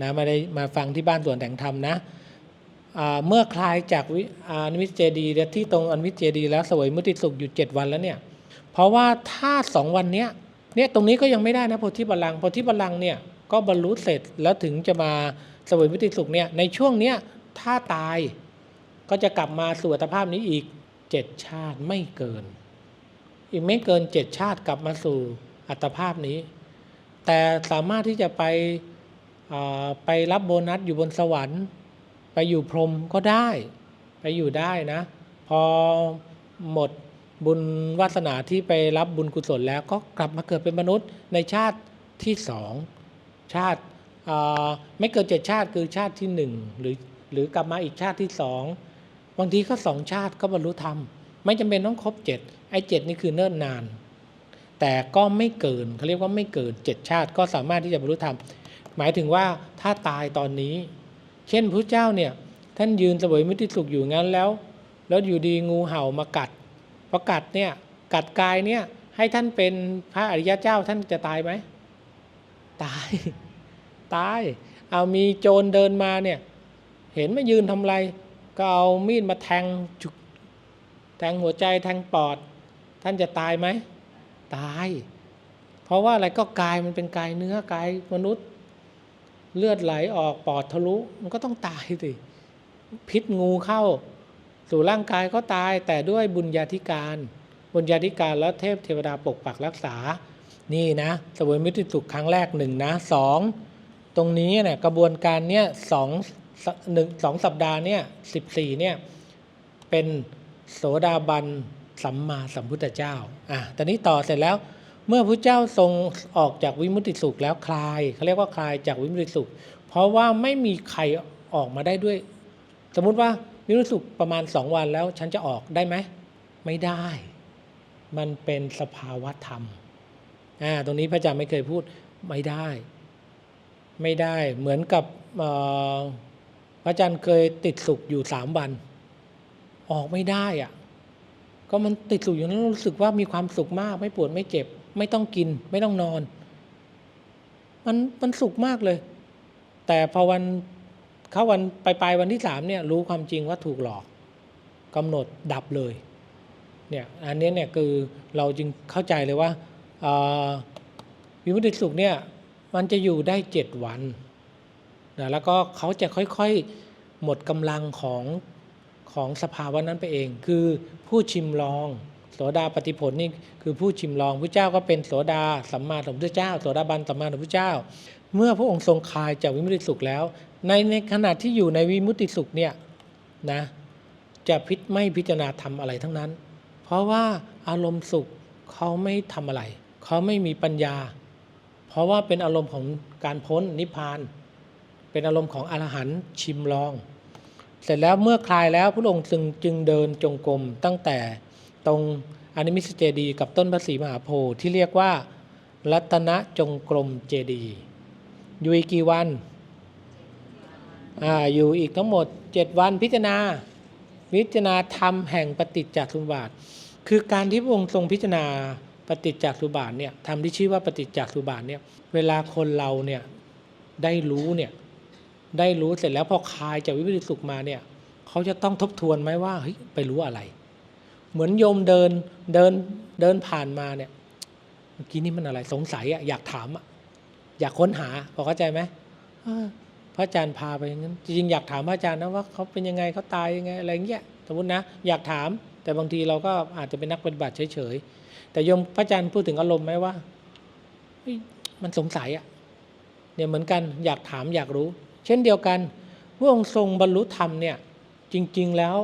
นะมาได้มาฟังที่บ้านสวนแต่งธรรมนะเมื่อคลายจากอนุมิตเจดีที่ตรงอนุมิตเจดีแล้วสวยมุติสุขอยู่7วันแล้วเนี่ยเพราะว่าถ้าสองวันเนี้ยเนี่ยตรงนี้ก็ยังไม่ได้นะโพธิบัลลังก์โพธิบัลลังก์เนี่ยก็บรรลุเสร็จแล้วถึงจะมาสวยมุติสุขเนี่ยในช่วงเนี้ยถ้าตายก็จะกลับมาสู่อัตภาพนี้อีกเจ็ดชาติไม่เกิน อีกไม่เกินเจ็ดชาติกลับมาสู่อัตภาพนี้ แต่สามารถที่จะไป ไปรับโบนัสอยู่บนสวรรค์ ไปอยู่พรหมก็ได้ ไปอยู่ได้นะ พอหมดบุญวาสนาที่ไปรับบุญกุศลแล้วก็กลับมาเกิดเป็นมนุษย์ในชาติที่สองชาติไม่เกินเจ็ดชาติคือชาติที่หนึ่งหรือหรือกลับมาอีกชาติที่สองบางทีก็สองชาติก็บรรลุธรรม ไม่จำเป็นต้องครบเจ็ดไอ้เจ็ดนี่คือเนิ่นนาน แต่ก็ไม่เกินเขาเรียกว่าไม่เกินเจ็ดชาติก็สามารถที่จะบรรลุธรรม หมายถึงว่าถ้าตายตอนนี้ เช่นพระเจ้าเนี่ยท่านยืนเสวยมิติสุขอยู่งั้นแล้ว แล้วอยู่ดีงูเห่ามากัดพอกัดเนี่ยกัดกายเนี่ยให้ท่านเป็นพระอริยะเจ้าท่านจะตายไหมตายตายเอามีโจรเดินมาเนี่ยเห็นมายืนทำไรก็เอามีดมาแทงจุกแทงหัวใจแทงปอด ท่านจะตายไหมตาย เพราะว่าอะไรก็กายมันเป็นกายเนื้อกายมนุษย์ เลือดไหลออกปอดทะลุมันก็ต้องตายสิพิษงูเข้า สู่ร่างกายก็ตายแต่ด้วยบุญญาธิการ บุญญาธิการแล้วเทพเทวดาปกปักรักษา นี่นะสวยมิตรสุขครั้งแรกหนึ่งนะสองตรงนี้เนี่ยกระบวนการเนี่ยสองหนึ่งสองสัปดาห์เนี่ยสิบสี่เนี่ยเป็นโสดาบันสัมมาสัมพุทธเจ้าอะตอนนี้ต่อเสร็จแล้ว เมื่อพระเจ้าทรงออกจากวิมุติสุขแล้วคลายเขาเรียกว่าคลายจากวิมุติสุข เพราะว่าไม่มีใครออกมาได้ด้วย สมมุติว่าวิมุติสุขประมาณสองวันแล้วฉันจะออกได้ไหมไม่ได้ มันเป็นสภาวะธรรมอ่าตรงนี้พระอาจารย์ไม่เคยพูดไม่ได้ ไม่ได้เหมือนกับพระอาจารย์เคยติดสุขอยู่สามวัน ออกไม่ได้อะก็มันติดสุขอยู่นั้นรู้สึกว่ามีความสุขมาก ไม่ปวดไม่เจ็บ ไม่ต้องกิน ไม่ต้องนอน มันมันสุขมากเลย แต่พอวันเข้าวันปลายปลายวันที่สามเนี่ยรู้ความจริงว่าถูกหลอกกำหนดดับเลยเนี่ยอันนี้เนี่ยคือเราจึงเข้าใจเลยว่าวิมุตติสุขเนี่ยมันจะอยู่ได้เจ็ดวันนะแล้วก็เขาจะค่อยๆหมดกำลังของของสภาวะนั้นไปเอง คือผู้ชิมลอง โสดาปฏิผลนี่คือผู้ชิมลองพระเจ้าก็เป็นโสดาสัมมาสัมพุทธเจ้าโสดาบันสัมมาสัมพุทธเจ้า เมื่อพระองค์ทรงคลายจากวิมุติสุขแล้ว ในในขณะที่อยู่ในวิมุติสุขเนี่ยนะจะพิจไม่พิจารณาทำอะไรทั้งนั้น เพราะว่าอารมณ์สุขเขาไม่ทำอะไร เขาไม่มีปัญญา เพราะว่าเป็นอารมณ์ของการพ้นนิพพาน เป็นอารมณ์ของอรหันต์ชิมลอง เสร็จแล้วเมื่อคลายแล้วพระองค์จึงจึงเดินจงกรมตั้งแต่ ตรงอนิมิสเจดีกับต้นพระศรีมหาโพธิ์ที่เรียกว่า รัตนจงกรมเจดีย์อยู่อีกกี่วันอ่าอยู่อีกทั้งหมด 7 วันพิจารณาพิจารณาธรรมแห่งปฏิจจสมุบาท คือการที่พระองค์ทรงพิจารณาปฏิจจสมุบาทเนี่ยทำที่ชื่อว่าปฏิจจสมุบาทเนี่ยเวลาคนเราเนี่ยได้รู้เนี่ยได้รู้เสร็จแล้วพอคลายจากวิปฏิสุขมาเนี่ยเขาจะต้องทบทวนไหมว่าเฮ้ยไปรู้อะไร เหมือนโยมเดินเดินเดินผ่านมาเนี่ยเมื่อกี้นี่มันอะไรสงสัยอะอยากถามอะอยากค้นหาพอเข้าใจไหมพระอาจารย์พาไปอย่างนั้น จริงๆอยากถามพระอาจารย์นะว่าเขาเป็นยังไงเขาตายยังไงอะไรเงี้ยสมมตินะอยากถาม แต่บางทีเราก็อาจจะเป็นนักปฏิบัติเฉยๆแต่โยมพระอาจารย์พูดถึงอารมณ์ไหมว่ามันสงสัยอะเนี่ยเหมือนกันอยากถามอยากรู้ เช่นเดียวกันพระองค์ทรงบรรลุธรรมเนี่ยจริง ๆ แล้ว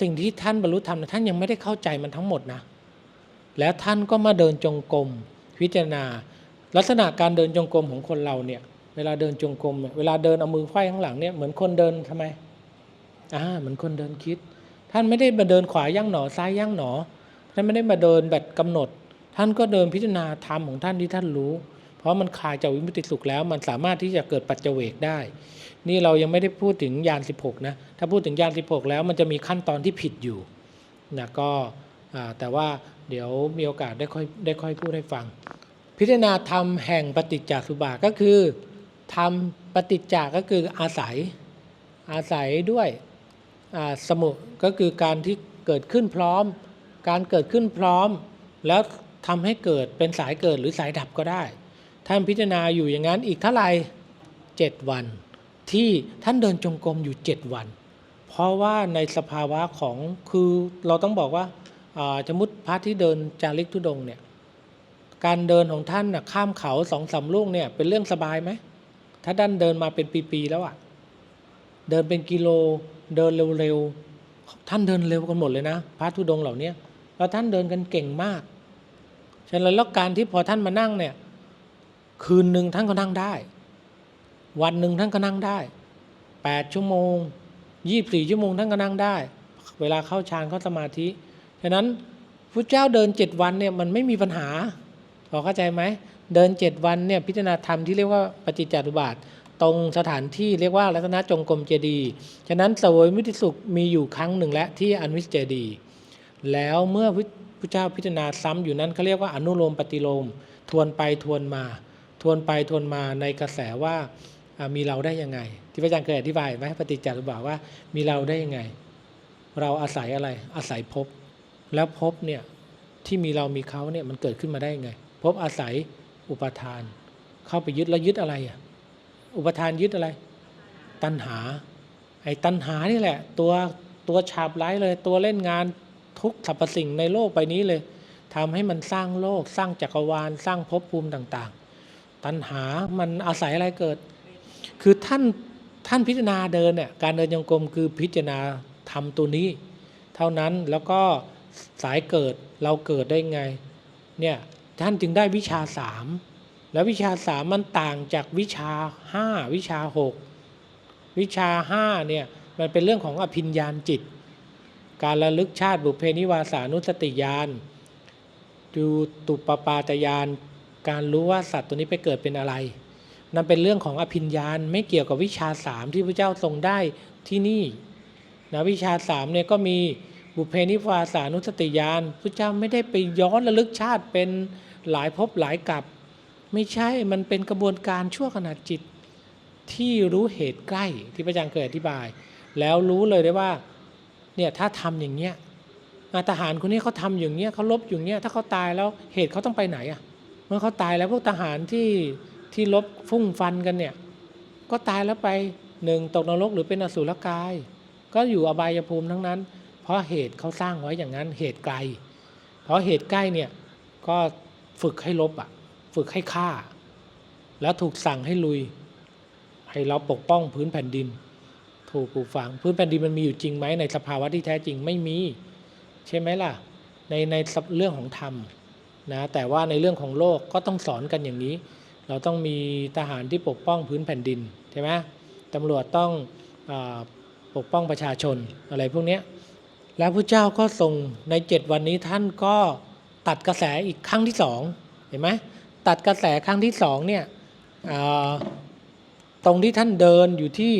สิ่งที่ท่านบรรลุธรรมนะท่านยังไม่ได้เข้าใจมันทั้งหมดนะ แล้วท่านก็มาเดินจงกรมพิจารณา ลักษณะการเดินจงกรมของคนเราเนี่ยเวลาเดินจงกรมเวลาเดินเอามือไขว้ข้างหลังเนี่ยเหมือนคนเดินทำไมอ่าเหมือนคนเดินคิด ท่านไม่ได้มาเดินขวาย่างหนอซ้ายย่างหนอ ท่านไม่ได้มาเดินแบบกำหนด ท่านก็เดินพิจารณาธรรมของท่านที่ท่านรู้ เพราะมันคลายจากวิมุตติสุขแล้วมันสามารถที่จะเกิดปัจเจเวกได้ นี่เรายังไม่ได้พูดถึงยาน 16 นะ ถ้าพูดถึงยาน 16 แล้วมันจะมีขั้นตอนที่ผิดอยู่นะก็แต่ว่าเดี๋ยวมีโอกาสได้ค่อยได้ค่อยพูดให้ฟัง พิจารณาธรรมแห่งปฏิจจสุบาก็คือทำปฏิจจาก็คืออาศัยอาศัยด้วยสมุก็คือการที่เกิดขึ้นพร้อม การเกิดขึ้นพร้อม แล้วทำให้เกิดเป็นสายเกิดหรือสายดับก็ได้ท่านพิจารณาอยู่อย่างนั้นอีกเท่าไหร่เจ็ดวัน ที่ท่านเดินจงกรมอยู่เจ็ดวัน เพราะว่าในสภาวะของคือเราต้องบอกว่าสมมติพระที่เดินจาริกทุดงเนี่ยการเดินของท่านนะข้ามเขาสองสามลูกเนี่ยเป็นเรื่องสบายไหมถ้าท่านเดินมาเป็นปีๆแล้วอะเดินเป็นกิโลเดินเร็วๆท่านเดินเร็วกันหมดเลยนะ พระธุดงเหล่านี้แล้วท่านเดินกันเก่งมากฉะนั้นแล้วการที่พอท่านมานั่งเนี่ย คืนหนึ่งท่านก็นั่งได้ วันหนึ่งท่านก็นั่งได้แปดชั่วโมงยี่บสี่ชั่วโมงท่านก็นั่งได้ เวลาเข้าฌานเข้าสมาธิฉะนั้นพระเจ้าเดินเจ็ดวันเนี่ยมันไม่มีปัญหาพอเข้าใจไหมเดินเจ็ดวันเนี่ยพิจารณาธรรมที่เรียกว่าปฏิจจารุบาทตรงสถานที่เรียกว่ารัตนจงกรมเจดีย์ฉะนั้นสวยมิติสุขมีอยู่ครั้งหนึ่งและที่อนุวิสเจดีย์แล้วเมื่อพระเจ้าพิจารณาซ้ำอยู่นั้นเขาเรียกว่าอนุโลมปฏิโลม ทวนไปทวนมา ทวนไปทวนมาในกระแสว่า มีเราได้ยังไง ที่พระอาจารย์เคยอธิบายไหมปฏิจจารุบาทว่ามีเราได้ยังไง เราอาศัยอะไรอาศัยภพแล้วภพเนี่ยที่มีเรามีเขาเนี่ยมันเกิดขึ้นมาได้ยังไงภพอาศัยอุปทาน เข้าไปยึดแล้วยึดอะไรอะอุปทานยึดอะไร ตัณหา ไอ้ตัณหานี่แหละ ตัวตัวฉาบไร้เลย ตัวเล่นงานทุกสรรพสิ่งในโลกใบนี้เลยทำให้มันสร้างโลก สร้างจักรวาล สร้างภพภูมิต่าง ๆ ตัณหามันอาศัยอะไรเกิด คือท่านท่านพิจารณาเดินเนี่ยการเดินยงกรมคือพิจารณาทำตัวนี้ เท่านั้นแล้วก็สายเกิดเราเกิดได้ไงเนี่ยท่านจึงได้วิชาสามแล้ววิชาสามมันต่างจากวิชาห้าวิชาหกวิชาห้าเนี่ยมันเป็นเรื่องของอภิญญาณจิต การระลึกชาติบุพเพนิวาสานุสติญาณดูตุปปาตญาณการรู้ว่าสัตว์ตัวนี้ไปเกิดเป็นอะไร นั่นเป็นเรื่องของอภิญญาณไม่เกี่ยวกับวิชาสามที่พระเจ้าทรงได้ที่นี่นะวิชาสามเนี่ยก็มีบุเพนิวาสานุสติญาณพระเจ้าไม่ได้ไปย้อนระลึกชาติเป็นหลายภพหลายกับ ไม่ใช่มันเป็นกระบวนการชั่วขณะจิตที่รู้เหตุใกล้ที่พระอาจารย์เคยอธิบาย แล้วรู้เลยได้ว่าเนี่ยถ้าทำอย่างเงี้ยทหารคนนี้เขาทำอย่างเงี้ยเขาลบอย่างเงี้ยถ้าเขาตายแล้วเหตุเขาต้องไปไหนอะ่ะเมื่อเขาตายแล้วพวกทหารที่ ที่ลบฟุ้งฟันกันเนี่ย ก็ตายแล้วไปหนึ่งตกนรกหรือเป็นอสุรกาย ก็อยู่อบายภูมิทั้งนั้น เพราะเหตุเขาสร้างไว้อย่างนั้นเหตุไกล เพราะเหตุใกล้เนี่ยก็ฝึกให้ลบอะฝึกให้ฆ่า แล้วถูกสั่งให้ลุย ให้เราปกป้องพื้นแผ่นดิน ถูกปลูกฝังพื้นแผ่นดินมันมีอยู่จริงไหมในสภาวะที่แท้จริงไม่มี ใช่ไหมล่ะ ในในเรื่องของธรรมนะแต่ว่าในเรื่องของโลกก็ต้องสอนกันอย่างนี้ เราต้องมีทหารที่ปกป้องพื้นแผ่นดินใช่ไหมตำรวจต้องอปกป้องประชาชนอะไรพวกนี้แล้วพระเจ้าก็ส่งในเจ็ดวันนี้ท่านก็ตัดกระแสอีกครั้งที่สองเห็นไหมตัดกระแสครั้งที่สองเนี่ยตรงที่ท่านเดินอยู่ที่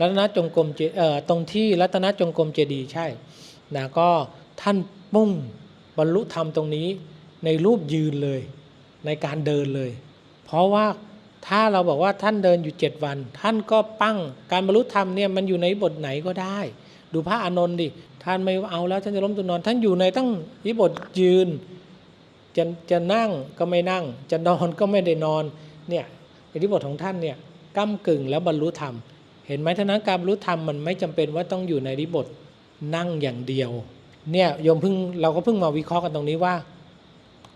รัตนจงกรมเจเอ่อตรงที่รัตนจงกรมเจดีย์ใช่นะก็ท่านปุ้งบรรลุธรรมตรงนี้ในรูปยืนเลย ในการเดินเลย เพราะว่าถ้าเราบอกว่าท่านเดินอยู่เจ็ดวัน ท่านก็ปั้งการบรรลุธรรมเนี่ยมันอยู่ในบทไหนก็ได้ ดูพระอานนท์ดิท่านไม่เอาแล้วท่านจะล้มตัวนอน ท่านอยู่ในตั้งยิบทยืนจะจะนั่งก็ไม่นั่ง จะนอนก็ไม่ได้นอนเนี่ยอิทธิบทของท่านเนี่ยก้ากึ่งแล้วบรรลุธรรม เห็นไหมท่านั้นการบรรลุธรรมมันไม่จำเป็นว่าต้องอยู่ในอิทธิบทนั่งอย่างเดียวเนี่ยโยมเพิ่งเราก็เพิ่งมาวิเคราะห์กันตรงนี้ว่า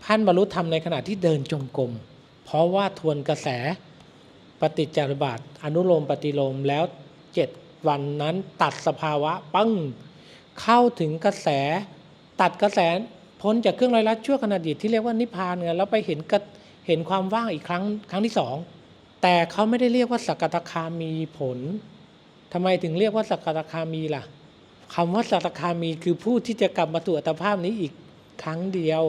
ท่านบรรลุธรรมในขณะที่เดินจงกรม เพราะว่าทวนกระแสปฏิจจารบาทอนุโลมปฏิโลมแล้วเจ็ดวันนั้นตัดสภาวะปังเข้าถึงกระแส ตัดกระแสพ้นจากเครื่องร้อยลัดชั่วขณะจิตที่เรียกว่านิพพานไงแล้วไปเห็นกเห็นความว่างอีกครั้งครั้งที่สองแต่เขาไม่ได้เรียกว่าสักตาคามีผลทำไมถึงเรียกว่าสักตาคามีล่ะคำว่าสักตาคามีคือผู้ที่จะกลับมาสู่อัตภาพนี้อีก ครั้งเดียว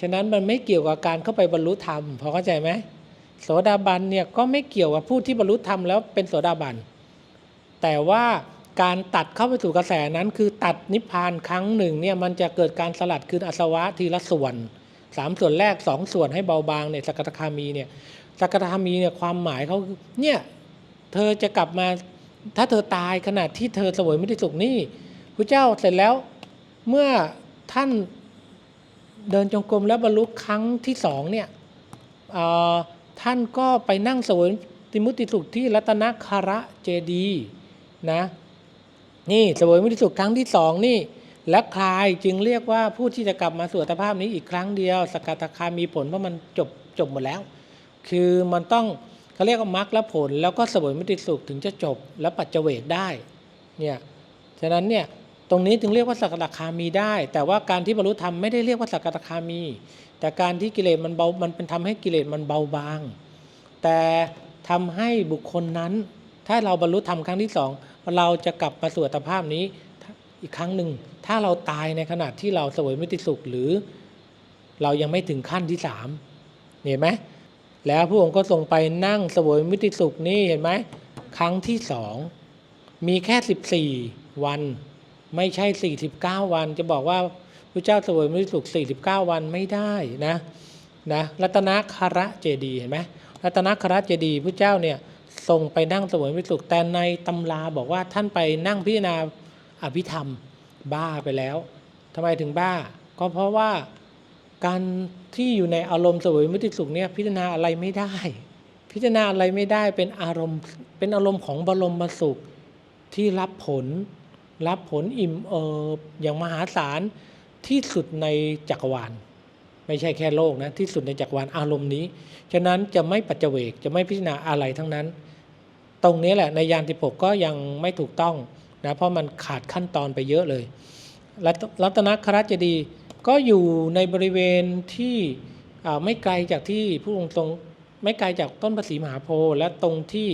ฉะนั้นมันไม่เกี่ยวกับการเข้าไปบรรลุธรรม พอเข้าใจไหมโสดาบันเนี่ยก็ไม่เกี่ยวกับผู้ที่บรรลุธรรมแล้วเป็นโสดาบัน แต่ว่าการตัดเข้าไปสู่กระแสนั้น คือตัดนิพพานครั้งหนึ่งเนี่ยมันจะเกิดการสลัดคืนอสวะทีละส่วนสามส่วนแรกสองส่วนให้เบาบางเนี่ยสกตาคามีเนี่ยสกตาคามีเนี่ยความหมายเขาเนี่ยเธอจะกลับมาถ้าเธอตายขณะที่เธอสวยมุติสุขนี่พระเจ้าเสร็จแล้วเมื่อท่าน เดินจงกรมแล้วบรรลุครั้งที่สองเนี่ยท่านก็ไปนั่งเสวยติมุติสุขที่รัตนคาระเจดีนะนี่เสวยมุติสุขครั้งที่สองนี่และคลายจึงเรียกว่าผู้ที่จะกลับมาสู่อัตภาพนี้อีกครั้งเดียว สกทาคามีผลเพราะมันจบจบหมดแล้ว คือมันต้องเขาเรียกว่ามรรคและผล แล้วก็เสวยมุติสุขถึงจะจบและปัจเจเวกได้เนี่ยฉะนั้นเนี่ย ตรงนี้จึงเรียกว่าสักทาคามีได้ แต่ว่าการที่บรรลุธรรมไม่ได้เรียกว่าสักทาคามี แต่การที่กิเลสมันเบา มันเป็นทำให้กิเลสมันเบาบาง แต่ทำให้บุคคลนั้น ถ้าเราบรรลุธรรมครั้งที่สองเราจะกลับมาสู่อัตภาพนี้อีกครั้งหนึ่ง ถ้าเราตายในขณะที่เราสวยมิติสุขหรือเรายังไม่ถึงขั้นที่สามเห็นไหมแล้วพระองค์ก็ทรงไปนั่งสวยมิติสุขนี่เห็นไหมครั้งที่สองมีแค่สิบสี่วัน ไม่ใช่สี่สิบเก้าวัน จะบอกว่าพระเจ้าเสวยมิติสุขสี่สิบเก้าวันไม่ได้นะนะรัตนคระเจดีเห็นไหมรัตนคระเจดีพระเจ้าเนี่ยทรงไปนั่งเสวยมิติสุขแต่ในตำราบอกว่าท่านไปนั่งพิจารณาอภิธรรมบ้าไปแล้วทำไมถึงบ้า ก็เพราะว่าการที่อยู่ในอารมณ์เสวยมิติสุขเนี่ยพิจารณาอะไรไม่ได้ พิจารณาอะไรไม่ได้เป็นอารมณ์เป็นอารมณ์ของบรมสุขที่รับผล รับผลอิ่มเอิบอย่างมหาศาลที่สุดในจักรวาล ไม่ใช่แค่โลกนะที่สุดในจักรวาลอารมณ์นี้ ฉะนั้นจะไม่ปัจเจกจะไม่พิจารณาอะไรทั้งนั้น ตรงนี้แหละในยานที่ปกก็ยังไม่ถูกต้องนะเพราะมันขาดขั้นตอนไปเยอะเลยรัตรัตนคราชเจดีก็อยู่ในบริเวณที่ไม่ไกลจากที่ผู้องค์ทรงไม่ไกลจากต้นภาษีมหาโพธิ์และตรงที่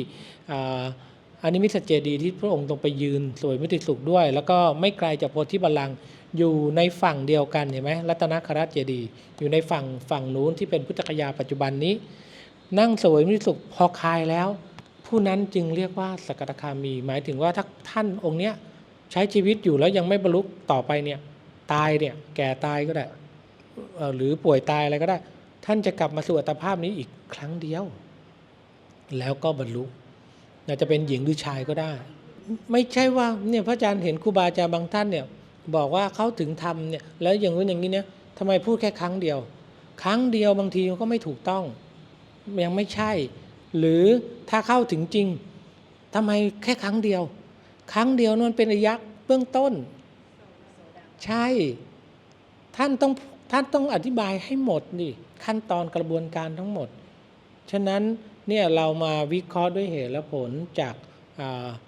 อ่าอนิมิสเจดีย์ที่พระองค์ทรงไปยืนสวยมิติสุขด้วย แล้วก็ไม่ไกลจากโพธิบัลลังก์อยู่ในฝั่งเดียวกันเห็นไหมรัตนคราชเจดีย์อยู่ในฝั่งฝั่งนู้นที่เป็นพุทธคยาปัจจุบันนี้ นั่งสวยมิติสุขพอคลายแล้ว ผู้นั้นจึงเรียกว่าสกทาคามี หมายถึงว่าถ้าท่านองค์เนี้ยใช้ชีวิตอยู่แล้วยังไม่บรรลุต่อไปเนี่ยตายเนี่ยแก่ตายก็ได้หรือป่วยตายอะไรก็ได้ ท่านจะกลับมาสู่อัตภาพนี้อีกครั้งเดียว แล้วก็บรรลุ อาจจะเป็นหญิงหรือชายก็ได้ ไม่ใช่ว่าเนี่ยพระอาจารย์เห็นครูบาอาจารย์บางท่านเนี่ยบอกว่าเขาถึงทำเนี่ยแล้วอย่างนู้นอย่างนี้เนี่ยทำไมพูดแค่ครั้งเดียว ครั้งเดียวบางทีมันก็ไม่ถูกต้อง ยังไม่ใช่ หรือถ้าเข้าถึงจริงทำไมแค่ครั้งเดียว ครั้งเดียวนั่นเป็นระยะเบื้องต้น ใช่ ท่านต้องท่านต้องอธิบายให้หมดนี่ขั้นตอนกระบวนการทั้งหมด ฉะนั้น เนี่ยเรามาวิเคราะห์ด้วยเหตุและผลจาก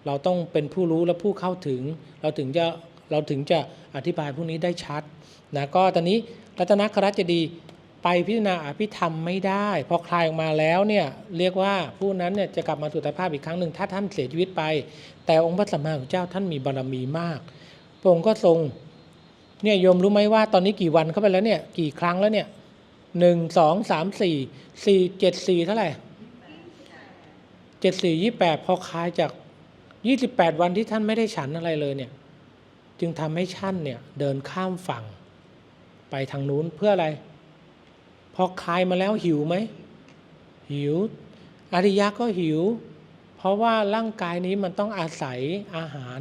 เราต้องเป็นผู้รู้และผู้เข้าถึง เราถึงจะเราถึงจะอธิบายพวกนี้ได้ชัดนะก็ตอนนี้รัตนคราชเจดีไปพิจารณาอภิธรรมไม่ได้ พอคลายออกมาแล้วเนี่ยเรียกว่าผู้นั้นเนี่ยจะกลับมาสู่สภาพอีกครั้งหนึ่งถ้าท่านเสียชีวิตไป แต่องค์พระสัมมาสัมพุทธเจ้าท่านมีบารมีมากพระองค์ก็ทรงเนี่ยโยมรู้ไหมว่าตอนนี้กี่วันเข้าไปแล้วเนี่ยกี่ครั้งแล้วเนี่ยหนึ่งสองสามสี่สี่เจ็ดสี่เท่าไหร่ เจ็ดสี่ยี่แปดพอคลายจากยี่สิบแปดวันที่ท่านไม่ได้ฉันอะไรเลยเนี่ย จึงทำให้ท่านเนี่ยเดินข้ามฝั่ง ไปทางนู้นเพื่ออะไร พอคลายมาแล้วหิวไหม หิว อริยะก็หิว เพราะว่าร่างกายนี้มันต้องอาศัยอาหาร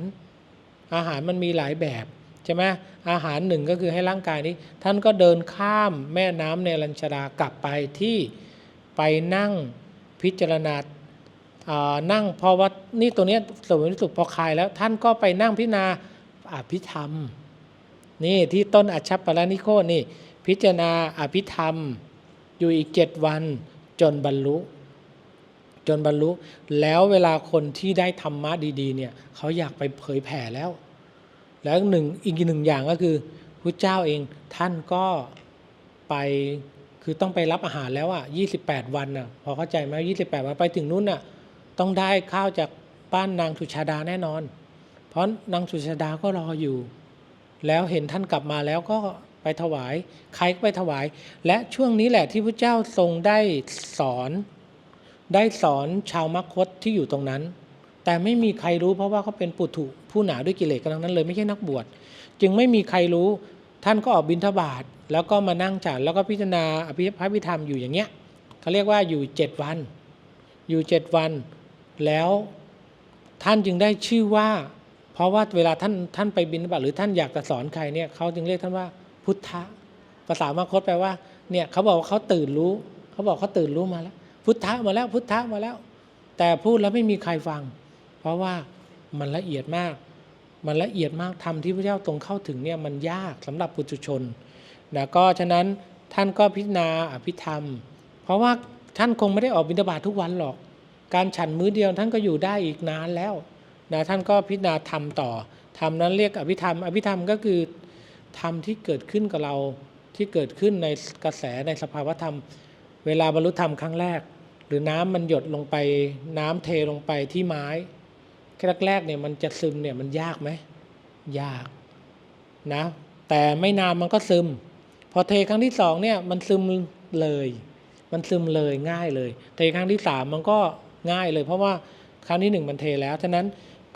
อาหารมันมีหลายแบบใช่ไหมอาหารหนึ่งก็คือให้ร่างกายนี้ ท่านก็เดินข้ามแม่น้ำเนรัญชรากลับไปที่ไปนั่งพิจารณา นั่งเพอว่านี่ตัวนี้สมมติสุขพอคลายแล้วท่านก็ไปนั่งพิจารณาอภิธรรม นี่ที่ต้นอัชชปารนิโคนี่ พิจารณาอภิธรรม อยู่อีกเจ็ดวันจนบรรลุ จนบรรลุ แล้วเวลาคนที่ได้ธรรมะดีๆเนี่ยเขาอยากไปเผยแผ่แล้ว แล้วหนึ่งอีกหนึ่งอย่างก็คือพระเจ้าเองท่านก็ไปคือต้องไปรับอาหารแล้วอะ28 วันอะพอเข้าใจไหม28 วันไปถึงนู้นอะ ต้องได้ข้าวจากบ้านนางสุชาดาแน่นอน เพราะนางสุชาดาก็รออยู่ แล้วเห็นท่านกลับมาแล้วก็ไปถวาย ใครก็ไปถวาย และช่วงนี้แหละที่พระเจ้าทรงได้สอน ได้สอนชาวมัคคตที่อยู่ตรงนั้น แต่ไม่มีใครรู้เพราะว่าเขาเป็นปุถุผู้หนาด้วยกิเลสกันทั้งนั้นเลยไม่ใช่นักบวช จึงไม่มีใครรู้ ท่านก็ออกบิณฑบาตแล้วก็มานั่งฉันแล้วก็พิจารณาอภิพระพิธรรมอยู่อย่างเงี้ยเขาเรียกว่าอยู่เจ็ดวัน อยู่เจ็ดวัน แล้วท่านจึงได้ชื่อว่า เพราะว่าเวลาท่านท่านไปบิณฑบาตหรือท่านอยากจะสอนใครเนี่ยเขาจึงเรียกท่านว่าพุทธะภาษามาคตแปลว่าเนี่ยเขาบอกว่าเขาตื่นรู้ เขาบอกเขาตื่นรู้มาแล้ว พุทธะมาแล้วพุทธะมาแล้ว แต่พูดแล้วไม่มีใครฟัง เพราะว่ามันละเอียดมาก มันละเอียดมากทำที่พระเจ้าตรงเข้าถึงเนี่ยมันยากสำหรับปุถุชนนะก็ฉะนั้นท่านก็พิจารณาอภิธรรม เพราะว่าท่านคงไม่ได้ออกบิณฑบาตทุกวันหรอก การฉันมื้อเดียวท่านก็อยู่ได้อีกนานแล้วนะท่านก็พิจารณาธรรมต่อธรรมนั้นเรียกอภิธรรม อภิธรรมก็คือธรรมที่เกิดขึ้นกับเราที่เกิดขึ้นในกระแสในสภาวธรรม เวลาบรรลุธรรมครั้งแรก หรือน้ำมันหยดลงไปน้ำเทลงไปที่ไม้แรกๆเนี่ยมันจะซึมเนี่ยมันยากไหมยากนะแต่ไม่นานมันก็ซึม พอเทครั้งที่สองเนี่ยมันซึมเลย มันซึมเลยง่ายเลย เทครั้งที่สามมันก็ ง่ายเลย เพราะว่าครั้งที่หนึ่งมันเทแล้ว ฉะนั้น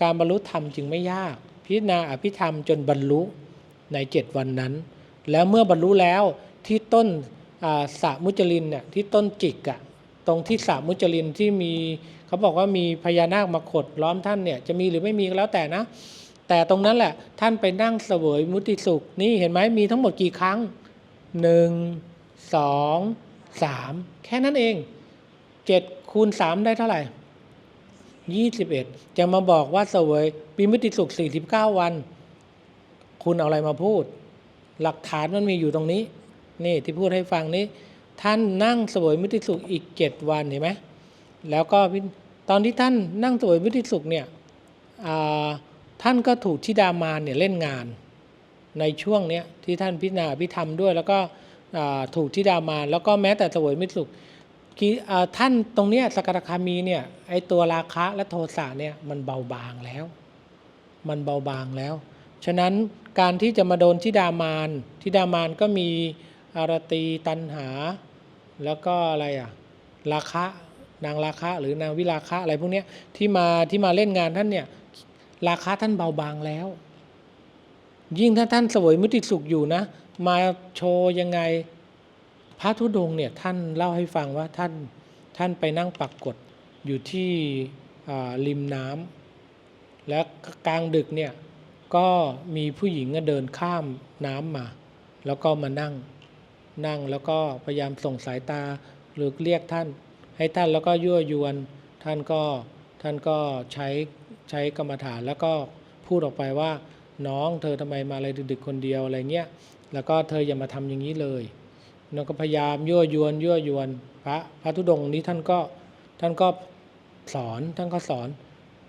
การบรรลุธรรมจึงไม่ยาก พิจารณาอภิธรรมจนบรรลุในเจ็ดวันนั้น แล้วเมื่อบรรลุแล้วที่ต้นสระมุจลินเนี่ยที่ต้นจิกอะตรงที่สระมุจลินที่มีเขาบอกว่ามีพญานาคมาขดล้อมท่านเนี่ยจะมีหรือไม่มีก็แล้วแต่นะ แต่ตรงนั้นแหละท่านไปนั่งเสวยมุติสุขนี่เห็นไหมมีทั้งหมดกี่ครั้งหนึ่งสองสามแค่นั้นเองเจ็ด คูณสามได้เท่าไหร่ยี่สิบเอ็ดจะมาบอกว่าเสวยปีมุติสุขสี่สิบเก้าวัน คุณเอาอะไรมาพูด หลักฐานมันมีอยู่ตรงนี้ นี่ที่พูดให้ฟังนี้ ท่านนั่งเสวยมุติสุขอีกเจ็ดวันเห็นไหมแล้วก็ตอนที่ท่านนั่งเสวยมุติสุขเนี่ยท่านก็ถูกทิดามารเนี่ยเล่นงาน ในช่วงเนี้ยที่ท่านพิจารณาพิธรรมด้วย แล้วก็ถูกทิดามารแล้วก็แม้แต่เสวยมุติสุข ท่านตรงเนี้ยสกทาคามีเนี่ยไอตัวราคะและโทสะเนี่ยมันเบาบางแล้ว มันเบาบางแล้ว ฉะนั้นการที่จะมาโดนทิดามานทิดามานก็มีอารตีตันหา แล้วก็อะไรอะราคะนางราคะหรือนางวิราคะอะไรพวกเนี้ยที่มาที่มาเล่นงานท่านเนี่ยราคะท่านเบาบางแล้ว ยิ่งถ้าท่านสวยมุติสุขอยู่นะ มาโชว์ยังไง พระธุดงค์เนี่ยท่านเล่าให้ฟังว่าท่านท่านไปนั่งปักกดอยู่ที่ริมน้ำและกลางดึกเนี่ยก็มีผู้หญิงเดินข้ามน้ำมา แล้วก็มานั่งนั่งแล้วก็พยายามส่งสายตาหรือเรียกท่าน ให้ท่านแล้วก็ยั่วยวน ท่านก็ท่านก็ใช้ใช้กรรมฐานแล้วก็พูดออกไปว่าน้องเธอทำไมมาอะไรดึกๆคนเดียวอะไรเงี้ยแล้วก็เธออย่ามาทำอย่างนี้เลย แล้วก็พยายามยั่วยวนยั่วยวนพระพระธุดงค์นี้ท่านก็ท่านก็สอนท่านก็สอน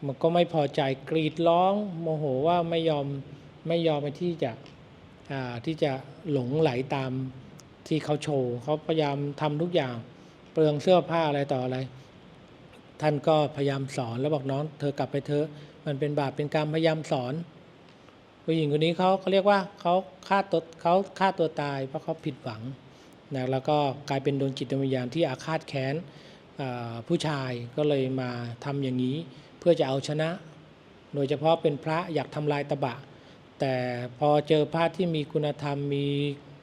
มันก็ไม่พอใจกรีดร้องโมโหว่าไม่ยอมไม่ยอมไปที่จะที่จะหลงไหลตามที่เขาโชว์เขาพยายามทำทุกอย่างเปลืองเสื้อผ้าอะไรต่ออะไร ท่านก็พยายามสอนแล้วบอกน้อง เธอกลับไปเถอะมันเป็นบาปเป็นกรรมพยายามสอนผู้หญิงคนนี้เขาเขาเรียกว่าเขาฆ่าตัวเขาฆ่าตัวตายเพราะเขาผิดหวัง นะแล้วก็กลายเป็นดวงจิตวิญญาณที่อาฆาตแค้นผู้ชายก็เลยมาทำอย่างนี้ เพื่อจะเอาชนะ โดยเฉพาะเป็นพระอยากทำลายตบะ แต่พอเจอพระที่มีคุณธรรมมี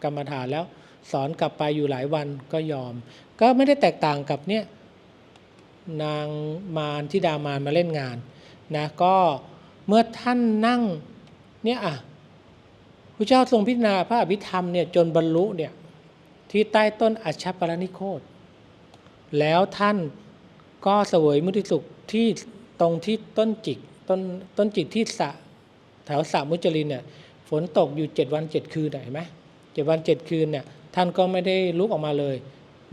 กรรมฐานแล้วสอนกลับไปอยู่หลายวันก็ยอม ก็ไม่ได้แตกต่างกับเนี่ยนางมารที่ดามารมาเล่นงานนะก็เมื่อท่านนั่งเนี่ยอะพระเจ้าทรงพิจารณาพระอภิธรรมเนี่ยจนบรรลุเนี่ย ที่ใต้ต้นอัชชปรนิโคตแล้วท่านก็เสวยมุติสุขที่ตรงที่ต้นจิกต้นต้นจิกที่สะแถวสะมุจลินเนี่ยฝนตกอยู่เจ็ดวันเจ็ดคืนเห็นไหมเจ็ดวันเจ็ดคืนเนี่ยท่านก็ไม่ได้ลุกออกมาเลย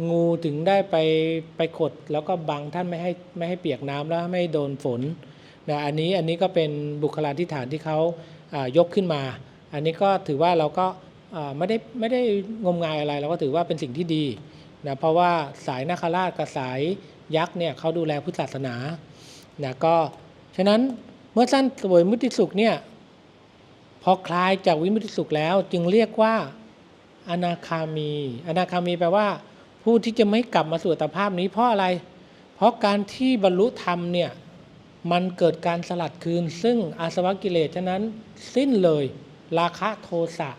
งูถึงได้ไปไปขดแล้วก็บังท่านไม่ให้ไม่ให้เปียกน้ำแล้วไม่ให้โดนฝนนะอันนี้อันนี้ก็เป็นบุคลาธิฐานที่เขายกขึ้นมา อันนี้ก็ถือว่าเราก็ ไม่ได้ไม่ได้งมงายอะไรเราก็ถือว่าเป็นสิ่งที่ดีนะเพราะว่าสายนาคราชกับสายยักษ์เนี่ยเขาดูแลพุทธศาสนานะก็ฉะนั้นเมื่อท่านสวยมุติสุขเนี่ยพอคลายจากวิมุติสุขแล้วจึงเรียกว่าอนาคามี อนาคามีแปลว่า ผู้ที่จะไม่กลับมาสู่อัตภาพนี้เพราะอะไร เพราะการที่บรรลุธรรมเนี่ยมันเกิดการสลัดคืน ซึ่งอาสวะกิเลสฉะนั้นสิ้นเลย ราคะโทสะ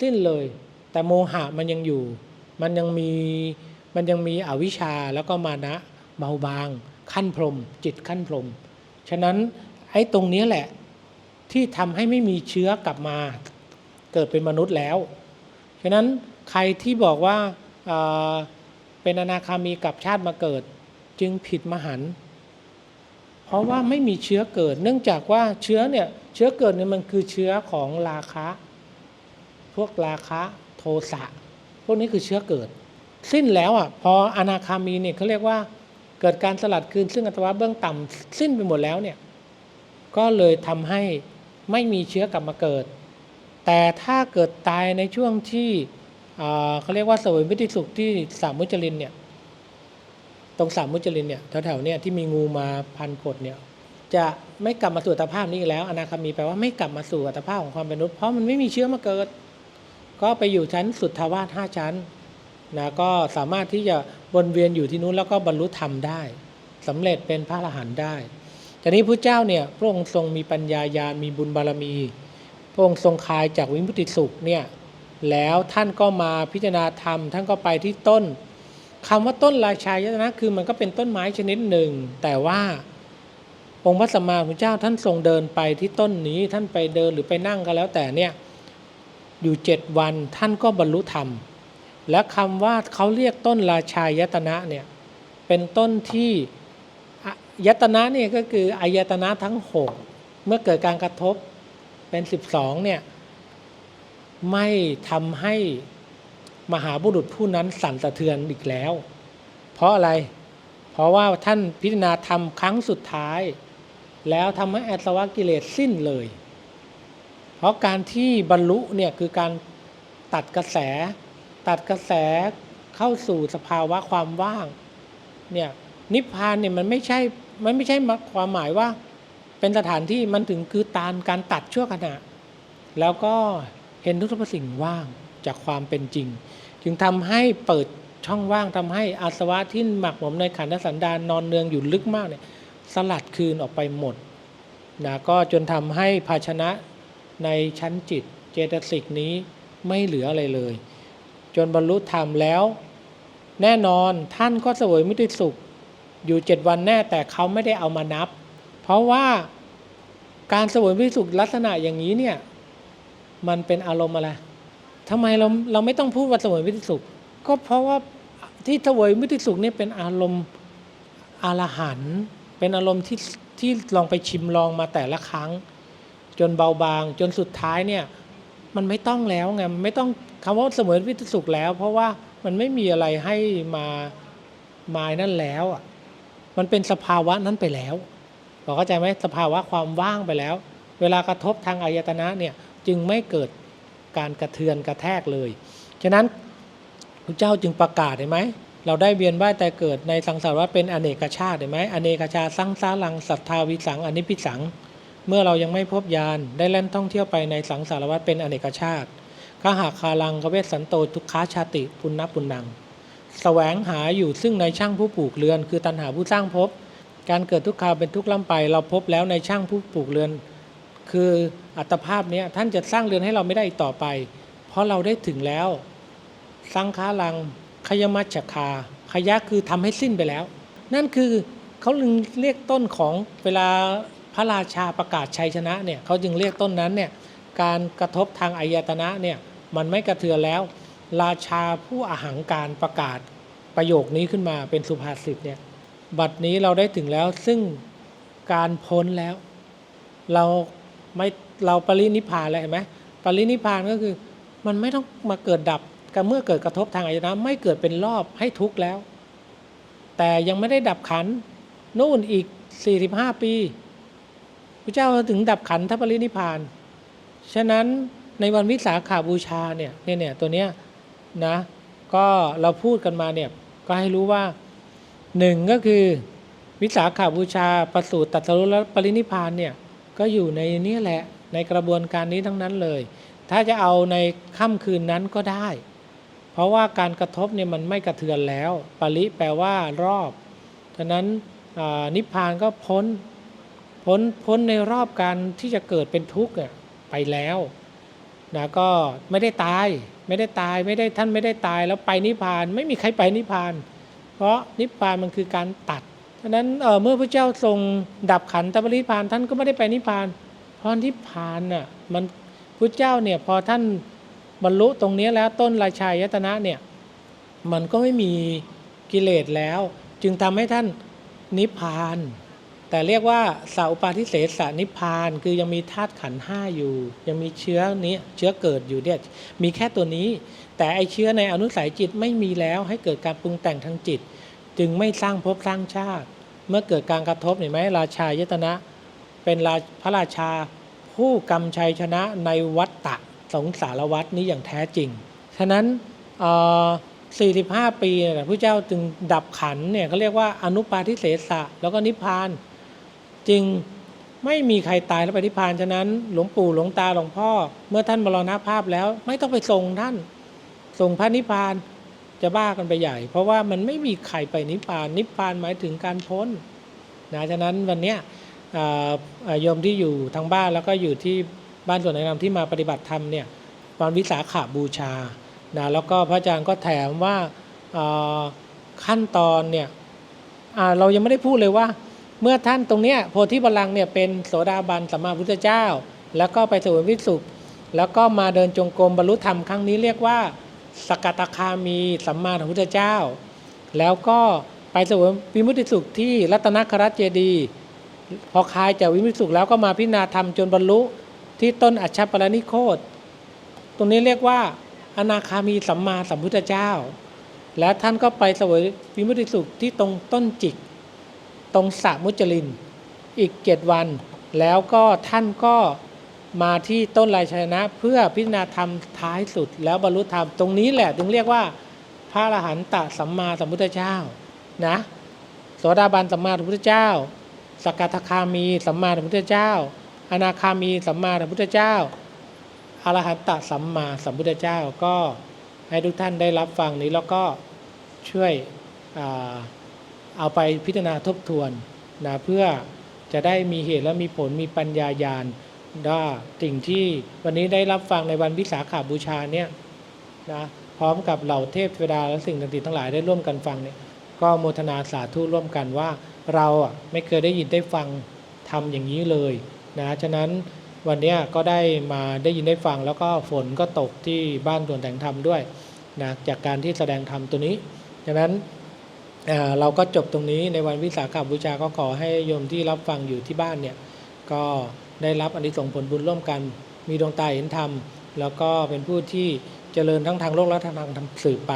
สิ้นเลย แต่โมหะมันยังอยู่ มันยังมีมันยังมีอวิชชาแล้วก็มานะเบาบาง ขั้นพรม จิตขั้นพรม ฉะนั้นไอ้ตรงนี้แหละที่ทำให้ไม่มีเชื้อกลับมาเกิดเป็นมนุษย์แล้ว ฉะนั้นใครที่บอกว่าเอ่อเป็นอนาคามีกับชาติมาเกิดจึงผิดมหันต์เพราะว่าไม่มีเชื้อเกิด เนื่องจากว่าเชื้อเนี่ยเชื้อเกิดเนี่ยมันคือเชื้อของราคะ พวกราคะโทสะพวกนี้คือเชื้อเกิด สิ้นแล้วอะพออนาคามีเนี่ยเขาเรียกว่าเกิดการสลัดคืนซึ่งอัตวะเบื้องต่ำสิ้นไปหมดแล้วเนี่ยก็เลยทำให้ไม่มีเชื้อกลับมาเกิด แต่ถ้าเกิดตายในช่วงที่เขาเรียกว่าสวยมิติสุขที่สามมุจลินเนี่ยตรงสามมุจลินเนี่ยแถวๆเนี่ยที่มีงูมาพันกดเนี่ยจะไม่กลับมาสู่อัตภาพนี้อีกแล้วอนาคามีแปลว่าไม่กลับมาสู่อัตภาพของความเป็นมนุษย์เพราะมันไม่มีเชื้อมาเกิด ก็ไปอยู่ชั้นสุทธาวาสห้าชั้นนะก็สามารถที่จะวนเวียนอยู่ที่นู้นแล้วก็บรรลุธรรมได้สำเร็จเป็นพระอรหันต์ได้แต่นี้พระเจ้าเนี่ยพระองค์ทรงมีปัญญาญาณมีบุญบารมี พระองค์ทรงคลายจากวิมุติสุขเนี่ยแล้วท่านก็มาพิจารณาธรรม ท่านก็ไปที่ต้นคำว่าต้นราชายตนะคือมันก็เป็นต้นไม้ชนิดหนึ่ง แต่ว่าองค์พระสัมมาสัมพุทธเจ้าท่านทรงเดินไปที่ต้นนี้ท่านไปเดินหรือไปนั่งก็แล้วแต่เนี่ย อยู่เจ็ดวันท่านก็บรรลุธรรม และคำว่าเขาเรียกต้นราชายตนะเนี่ยเป็นต้นที่ยตนะเนี่ยก็คืออายตนะทั้ง 6 เมื่อเกิดการกระทบเป็น 12เนี่ยไม่ทำให้มหาบุรุษผู้นั้นสั่นสะเทือนอีกแล้ว เพราะอะไร เพราะว่าท่านพิจารณาธรรมครั้งสุดท้าย แล้วทำให้อสวะกิเลสสิ้นเลย เพราะการที่บรรลุเนี่ยคือการตัดกระแส ตัดกระแสเข้าสู่สภาวะความว่างเนี่ยนิพพานเนี่ยมันไม่ใช่มันไม่ใช่ความหมายว่าเป็นสถานที่มันถึงคือตานการตัดชั่วขณะ แล้วก็เห็นทุกสรรพสิ่งว่างจากความเป็นจริง จึงทำให้เปิดช่องว่างทำให้อาสวะที่หมักหมมในขันธสันดานนอนเนืองอยู่ลึกมากเนี่ยสลัดคืนออกไปหมดนะก็จนทำให้ภาชนะ ในชั้นจิตเจตสิกนี้ไม่เหลืออะไรเลย จนบรรลุธรรมแล้ว แน่นอนท่านก็เสวยมิติสุข อยู่เจ็ดวันแน่แต่เขาไม่ได้เอามานับ เพราะว่าการเสวยมิติสุขลักษณะอย่างนี้เนี่ยมันเป็นอารมณ์อะไรทำไมเราเราไม่ต้องพูดว่าเสวยมิติสุข ก็เพราะว่าที่เสวยมิติสุขนี่เป็นอารมณ์อรหันเป็นอารมณ์ที่ที่ลองไปชิมลองมาแต่ละครั้ง จนเบาบาง จนสุดท้ายเนี่ยมันไม่ต้องแล้วไงมันไม่ต้องคำว่าเสมอวิตสุขแล้ว เพราะว่ามันไม่มีอะไรให้มามานั่นแล้วอะมันเป็นสภาวะนั้นไปแล้วเราเข้าใจไหมสภาวะความว่างไปแล้ว เวลากระทบทางอายตนะเนี่ยจึงไม่เกิดการกระเทือนกระแทกเลย ฉะนั้นพระเจ้าจึงประกาศเห็นไหม เราได้เวียนว่ายแต่เกิดในสังสารวัฏเป็นอเนกชาติเห็นไหมอเนกชาติสังสารังสัทธาวิสังอนิพิสัง เมื่อเรายังไม่พบยานได้เล่นท่องเที่ยวไปในสังสารวัฏเป็นอเนกชาติข้าหาคาลังกเวสสันโตทุกขาชาติปุณณปุณนังแสวงหาอยู่ซึ่งในช่างผู้ปลูกเรือน คือตันหาผู้สร้างภพการเกิดทุกขาเป็นทุกข์ล่ำไป เราพบแล้วในช่างผู้ปลูกเรือน คืออัตภาพนี้ท่านจะสร้างเรือนให้เราไม่ได้อีกต่อไป เพราะเราได้ถึงแล้วสังขารังขยมัชคาขยะคือทำให้สิ้นไปแล้ว นั่นคือเขาจึงเรียกต้นของเวลา พระราชาประกาศชัยชนะเนี่ยเขาจึงเรียกต้นนั้นเนี่ยการกระทบทางอายตนะเนี่ยมันไม่กระเทือนแล้ว ราชาผู้อาหังการประกาศประโยคนี้ขึ้นมาเป็นสุภาษิตเนี่ยบัดนี้เราได้ถึงแล้วซึ่งการพ้นแล้ว เราไม่เราปรินิพานแล้วเห็นไหมปรินิพานก็คือมันไม่ต้องมาเกิดดับกันเมื่อเกิดกระทบทางอายตนะไม่เกิดเป็นรอบให้ทุกข์แล้ว แต่ยังไม่ได้ดับขันนู่นอีก 45 ปี พระเจ้าถึงดับขันธปรินิพาน ฉะนั้นในวันวิสาขาบูชาเนี่ยเนี่ยเนี่ยตัวเนี้ยนะก็เราพูดกันมาเนี่ยก็ให้รู้ว่าหนึ่งก็คือวิสาขาบูชาประสูติตัสรู้และปรินิพานเนี่ยก็อยู่ในนี้แหละในกระบวนการนี้ทั้งนั้นเลย ถ้าจะเอาในค่ำคืนนั้นก็ได้ เพราะว่าการกระทบเนี่ยมันไม่กระเทือนแล้ว ปริแปลว่ารอบฉะนั้นนิพพานก็พ้น พ้นพ้นในรอบการที่จะเกิดเป็นทุกข์ไปแล้วนะก็ไม่ได้ตายไม่ได้ตายไม่ได้ท่านไม่ได้ตายแล้วไปนิพพานไม่มีใครไปนิพพาน เพราะนิพพานมันคือการตัดฉะนั้นเออเมื่อพระเจ้าทรงดับขันธปรินิพพานท่านก็ไม่ได้ไปนิพพาน เพราะนิพพานน่ะมันพระเจ้าเนี่ยพอท่านบรรลุตรงนี้แล้วต้นราชายตนะเนี่ยมันก็ไม่มีกิเลสแล้ว จึงทำให้ท่านนิพพาน แต่เรียกว่าสาวปาทิเสสนิพานคือยังมีธาตุขันธ์ห้าอยู่ ยังมีเชื้อนี้เชื้อเกิดอยู่เนี่ยมีแค่ตัวนี้ แต่ไอเชื้อในอนุสัยจิตไม่มีแล้วให้เกิดการปรุงแต่งทางจิต จึงไม่สร้างภพสร้างชาติ เมื่อเกิดการกระทบเห็นไหมราชายตนะ เป็นราพระราชา ผู้กำชัยชนะในวัฏฏะสงสารวัฏนี้อย่างแท้จริง ฉะนั้นเอ่อ45 ปีเนี่ยพระเจ้าจึงดับขันธ์เนี่ยเขาเรียกว่าอนุปาทิเสสะแล้วก็นิพพาน จึงไม่มีใครตายแล้วไปนิพพานฉะนั้น หลวงปู่หลวงตาหลวงพ่อ เมื่อท่านมรณภาพแล้ว ไม่ต้องไปส่งท่าน ส่งพระนิพพานจะบ้ากันไปใหญ่ เพราะว่ามันไม่มีใครไปนิพพาน นิพพานหมายถึงการพ้นนะฉะนั้นวันนี้ยอ่าอ่าโยมที่อยู่ทางบ้านแล้วก็อยู่ที่บ้านส่วนไหนนำที่มาปฏิบัติธรรมเนี่ยวันวิสาขาบูชานะแล้วก็พระอาจารย์ก็แถมว่าขั้นตอนเนี่ยเรายังไม่ได้พูดเลยว่า เมื่อท่านตรงเนี้ยโพธิบัลลังก์เนี่ยเป็นโสดาบันสัมมาพุทธเจ้า แล้วก็ไปสวยวิสุข แล้วก็มาเดินจงกรมบรรลุธรรมครั้งนี้เรียกว่า สกตคามีสัมมาสัมพุทธเจ้า แล้วก็ไปสวยวิมุติสุขที่รัตนครัตเจดีพอคลายจากวิมุติสุขแล้วก็มาพิจารณาธรรมจนบรรลุที่ต้นอัชปรนิโคตตรงนี้เรียกว่า อนาคามีสัมมาสัมพุทธเจ้า แล้วท่านก็ไปเสวยวิมุตติสุขที่ตรงต้นจิก ตรงสระมุจลินอีกเจ็ดวัน แล้วก็ท่านก็มาที่ต้นลายชนะเพื่อพิจารณาธรรมท้ายสุด แล้วบรรลุธรรมตรงนี้แหละถึงเรียกว่า พระอรหันตสัมมาสัมพุทธเจ้านะโสดาบันสัมมาสัมพุทธเจ้าสกทาคามีสัมมาสัมพุทธเจ้า อนาคามีสัมมาสัมพุทธเจ้าอรหันตสัมมาสัมพุทธเจ้าก็ให้ทุกท่านได้รับฟังนี้แล้วก็ช่วยอ่า เอาไปพิจารณาทบทวนนะเพื่อจะได้มีเหตุและมีผลมีปัญญาญาณว่าสิ่งที่วันนี้ได้รับฟังในวันวิสาขาบูชาเนี่ยนะพร้อมกับเหล่าเทพเทวดาและสิ่งต่างๆทั้งหลายได้ร่วมกันฟังเนี่ยก็โมทนาสาธุร่วมกันว่าเราอะไม่เคยได้ยินได้ฟังทำอย่างนี้เลยนะฉะนั้นวันนี้ก็ได้มาได้ยินได้ฟังแล้วก็ฝนก็ตกที่บ้านส่วนแต่งธรรมด้วยนะจากการที่แสดงธรรมตัวนี้ฉะนั้น เราก็จบตรงนี้ในวันวิสาขบูชาก็ขอให้โยมที่รับฟังอยู่ที่บ้านเนี่ยก็ได้รับอนิสงส์ผลบุญร่วมกัน มีดวงตาเห็นธรรม แล้วก็เป็นผู้ที่เจริญทั้งทางโลกและทางธรรมสืบไป